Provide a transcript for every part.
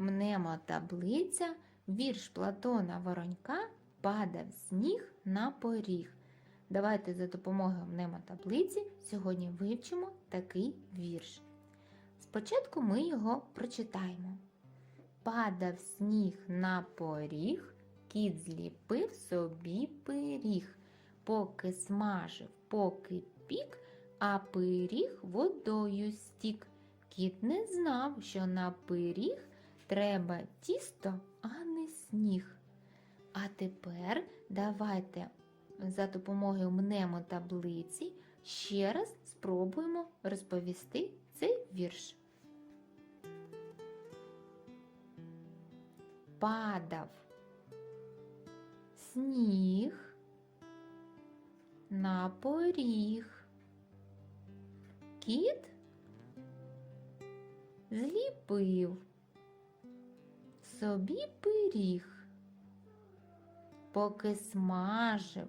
мнемотаблиця, вірш Платона Воронька падав сніг на поріг. Давайте за допомогою мнемотаблиці сьогодні вивчимо такий вірш. Спочатку ми його прочитаємо. Падав сніг на поріг, кіт зліпив собі пиріг, поки смажив, поки пік, а пиріг водою стік. Кіт не знав, що на пиріг треба тісто, а не сніг. А тепер давайте за допомогою мнемотаблиці ще раз спробуємо розповісти цей вірш. Падав сніг на поріг. Кіт зліпив собі пиріг, поки смажив,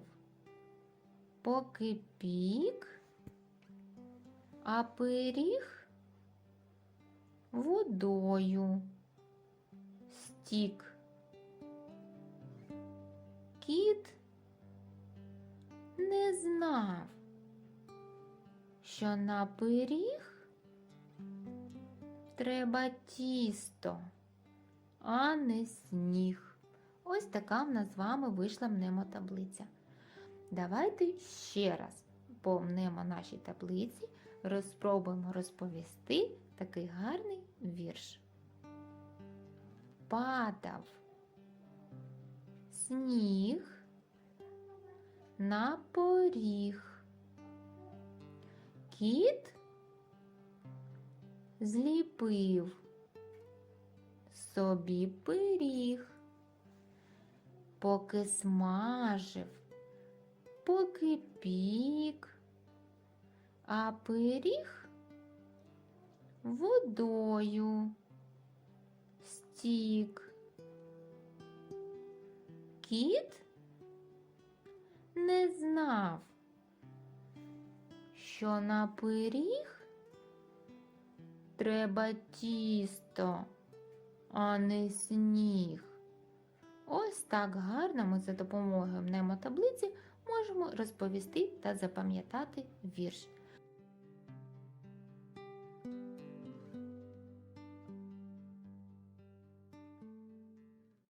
поки пік, а пиріг водою стік. Кіт не знав, що на пиріг треба тісто, а не сніг. Ось така в нас з вами вийшла мнемотаблиця. Давайте ще раз по мнемо нашій таблиці розпробуємо розповісти такий гарний вірш. Падав сніг на поріг. Кіт зліпив собі пиріг, поки смажив, поки пік, а пиріг водою стік. Кіт не знав, що на пиріг треба тісто, а не сніг. Ось так гарно ми за допомогою мнемотаблиці можемо розповісти та запам'ятати вірш.